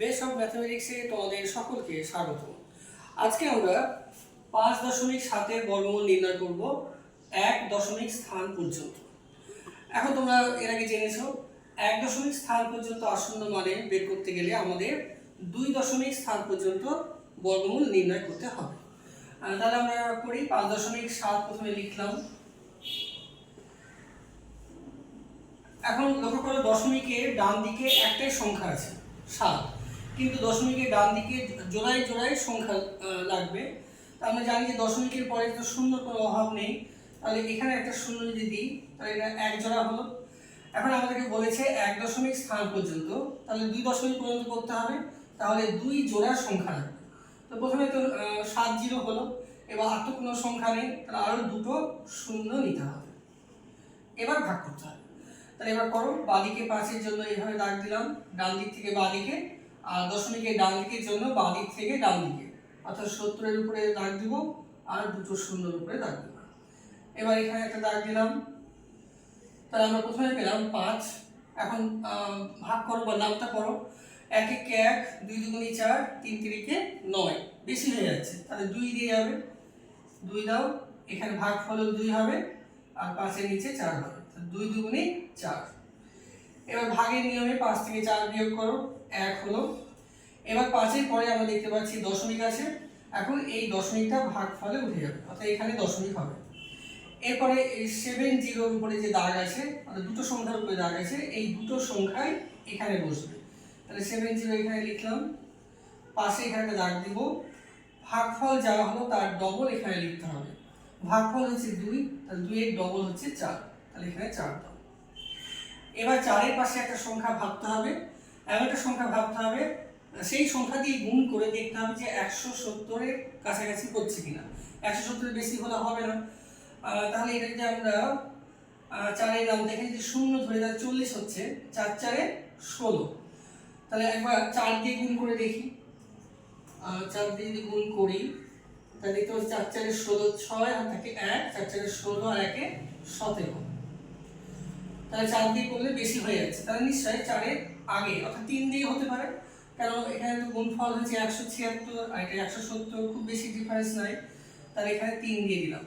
Base of ম্যাথমেটিক্সে তোমাদের সকলকে স্বাগত। আজকে আমরা পাঁচ দশমিক সাতের বর্গমূল নির্ণয় করব এক দশমিক স্থান পর্যন্ত। এখন তোমরা এর আগে জেনেছো, এক দশমিক স্থান পর্যন্ত আসন্ন মানে বের করতে গেলে আমাদের দুই দশমিক স্থান পর্যন্ত বর্গমূল নির্ণয় করতে হবে। তাহলে আমরা করি, পাঁচ দশমিক সাত প্রথমে লিখলাম। এখন লক্ষ্য করো, দশমিকের ডান দিকে একটাই সংখ্যা আছে, সাত। কিন্তু দশমিকের ডান দিকে জোড়ায় জোড়ায় সংখ্যা লাগবে। আমরা জানি যে দশমিকের পরে তো শূন্য কোনো অভাব নেই। তাহলে এখানে একটা শূন্য যদি দিই, তাহলে এটা এক জোড়া হলো। এখন আমাদেরকে বলেছে এক দশমিক স্থান পর্যন্ত। তাহলে দুই দশমিক পর্যন্ত করতে হবে। তাহলে দুই জোড়া সংখ্যা লাগবে। তো প্রথমে তো সাত জিরো হলো। এবার আর তো কোনো সংখ্যা নেই। তাহলে আরও দুটো শূন্য নিতে হবে। এবার ভাগ করতে হবে। তাহলে এবার করো। বাদিকে পাঁচের জন্য এইভাবে দাগ দিলাম। ডান দিক থেকে বাদিকে আর দশমিকের ডান দিকের জন্য বাদিক থেকে ডান দিকে। অর্থাৎ সত্তরের উপরে দাগ দিব আর দুটো শূন্যর উপরে দাগ দিব। এবার এখানে একটা দাগ দিলাম। তাহলে আমরা প্রথমে পেলাম পাঁচ। এখন ভাগ করো বা নামটা করো। এক একে এক দুই দুগুণি চার, তিন তিরিকে নয়। বেশি হয়ে যাচ্ছে। তাহলে দুই দিয়ে যাবে। দুই দাও। এখানে ভাগ ফল দুই হবে আর পাঁচের নিচে চার হবে। দুই দুগুণে চার। এবার ভাগের নিয়মে পাঁচ থেকে চার বিয়োগ করো, এক হলো। এবার পাঁচের পরে আমরা দেখতে পাচ্ছি দশমিক আছে। এখন এই দশমিকটা ভাগ ফলে উঠে যাবে, অর্থাৎ এখানে দশমিক হবে। এরপরে এই সেভেন জিরোর উপরে যে দাগ আছে, অর্থাৎ দুটো সংখ্যার উপরে দাগ আছে, এই দুটো সংখ্যায় এখানে বসবে। তাহলে সেভেন জিরো এখানে লিখলাম। পাশে এখানে দাগ দিব। ভাগফল যা হলো তার ডবল এখানে লিখতে হবে। ভাগফল হচ্ছে দুই, তাহলে দুইয়ের ডবল হচ্ছে চার, তাহলে এখানে চার এবার চারের পাশে একটা সংখ্যা ভাবতে হবে। এমন একটা সংখ্যা ভাবতে হবে, সেই সংখ্যা দিয়ে গুণ করে দেখতে হবে যে একশো সত্তরের কাছাকাছি হচ্ছে কিনা। একশো সত্তরের বেশি হলে হবে না। তাহলে এটা যদি আমরা চারের নাম দেখে যদি শূন্য ধরে তাহলে চল্লিশ হচ্ছে, চার চারে ষোলো। তাহলে একবার চার দিয়ে গুণ করে দেখি। চার দিয়ে যদি গুণ করি, তাহলে দেখতে পাচ্ছি চার চারে ষোলো ছয় আর থাকে এক, চার চারে ষোলো আর একে সতেরো। তাহলে চার দিয়ে করলে বেশি হয়ে যাচ্ছে। তাহলে নিশ্চয়ই চারের আগে, অর্থাৎ তিন দিয়ে হতে পারে। কারণ এখানে তো গুণফল হচ্ছে একশো ছিয়াত্তর আর এটা একশো সত্তর, খুব বেশি ডিফারেন্স নাই। তাহলে এখানে তিন দিয়ে দিলাম।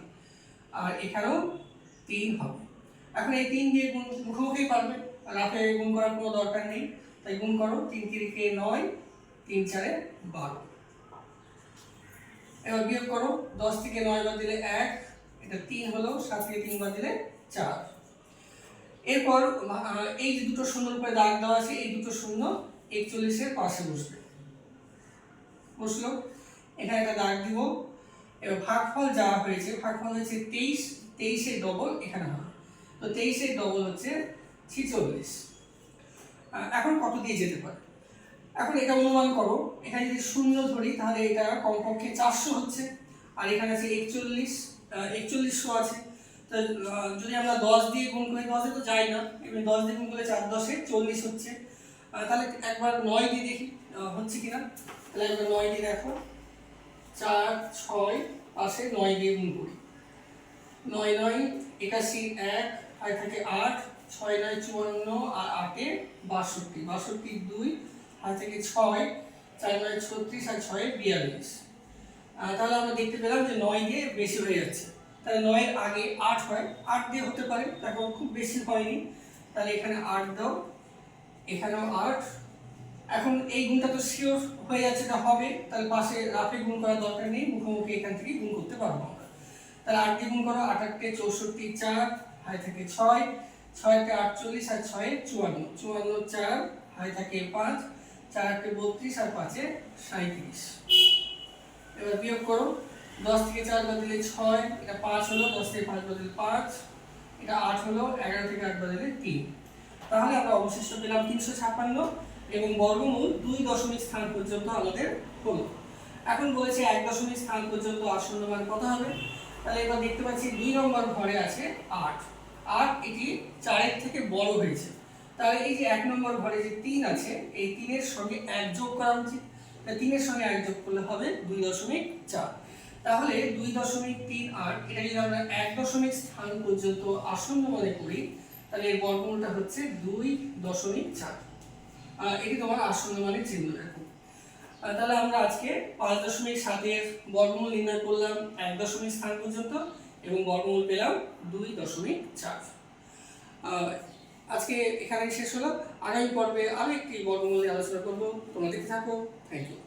আর এখানেও তিন হবে। এখন এই তিন দিয়ে গুণ মুখোমুখি পারবে। রাফে গুণ করার কোনো দরকার নেই। তাই গুণ করো, তিন তিরিকে নয়, তিন চারে বারো। এবার বিয়োগ করো, দশ থেকে নয় বাদ দিলে এক, এটা তিন হলো, সাত থেকে তিন বাদ দিলে চার। এরপর এই যে দুটো শূন্যর উপরে দাগ দেওয়া আছে, এই দুটো শূন্য একচল্লিশের পাশে বসবে। বসল। এখানে একটা দাগ দিব। এবার ভাগফল যা হয়েছে, ভাগফল হচ্ছে তেইশ, তেইশের ডবল এখানে হবে। তো তেইশের ডবল হচ্ছে ছিচল্লিশ। এখন কত দিয়ে যেতে পারে? এখন এটা অনুমান করো। এখানে যদি শূন্য ধরি, তাহলে এটা কমপক্ষে চারশো হচ্ছে। আর এখানে আছে একচল্লিশ একচল্লিশশো আছে। তো যদি আমরা দশ দিয়ে গুণ করি, দশে তো যাই না। এমনি দশ দিয়ে গুণ করলে চার, দশে চল্লিশ হচ্ছে। তাহলে একবার নয় দিয়ে দেখি হচ্ছে কিনা। তাহলে একবার নয় দিয়ে দেখো। চার, ছয় পাশে নয় দিয়ে গুণ করি। নয় নয়, একাশি, এক, আর থাকে আট। ছয়, নয়, চুয়ান্ন, আর আটে বাষট্টি। বাষট্টি, দুই, আর থেকে ছয়। চার, নয়, ছত্রিশ, আর ছয়, বিয়াল্লিশ। তাহলে আমরা দেখতে পেলাম যে নয় দিয়ে বেশি হয়ে যাচ্ছে। তাহলে নয়ের আগে আট হয়। আট দিয়ে হতে পারে তারপর খুব বেশি হয়নি। তাহলে এখানে আট দাও। এখানেও আট। এখন এই গুণটা তো শিওর হয়ে যাচ্ছে, এটা হবে। তাহলে পাশে রাফে গুণ করার দরকার নেই, মুখোমুখি এখান থেকে গুণ করতে পারব আমরা। তাহলে আট দিয়ে গুণ করো, আট আটকে চৌষট্টি চার, হাই থাকে ছয়। ছয়কে আটচল্লিশ আর ছয়ে চুয়ান্ন। চুয়ান্ন, চার, হাই থাকে পাঁচ। চার আটকে বত্রিশ আর পাঁচে সাঁত্রিশ এবার বিয়োগ করো। দশ থেকে চার বাদ দিলে ছয়, এটা পাঁচ হলো, দশ থেকে পাঁচ বাদ দিলে পাঁচ, এটা আট হলো, এগারো থেকে আট বাদ দিলে তিন। তাহলে আমরা অবশিষ্ট পেলাম তিনশো ছাপ্পান্ন এবং বর্গমূল দুই দশমিক স্থান পর্যন্ত আমাদের হলো। এখন বলেছে এক দশমিক স্থান পর্যন্ত আসন্ন মান কত হবে? তাহলে এবার দেখতে পাচ্ছি দুই নম্বর ঘরে আছে আট। আট এটি চারের থেকে বড় হয়েছে। তাহলে এই যে এক নম্বর ঘরে যে তিন আছে, এই তিনের সঙ্গে এক যোগ করা উচিত। তিনের সঙ্গে এক যোগ করলে হবে দুই দশমিক চার। তাহলে দুই দশমিক তিন আট, এটা যদি আমরা এক দশমিক স্থান পর্যন্ত আসন্ন মনে করি, তাহলে এর বর্গমূলটা হচ্ছে দুই দশমিক চার। এটি তোমার আসন্ন মানে চিহ্ন দেখো। তাহলে আমরা আজকে পাঁচ দশমিক সাতের বর্গমূল নির্ণয় করলাম এক দশমিক স্থান পর্যন্ত এবং বর্গমূল পেলাম দুই দশমিক চার। আজকে এখানে শেষ হলো। আগামী পর্বে আরও একটি বর্গমূল নিয়ে আলোচনা করব। তোমরা দেখতে থাকো। Thank you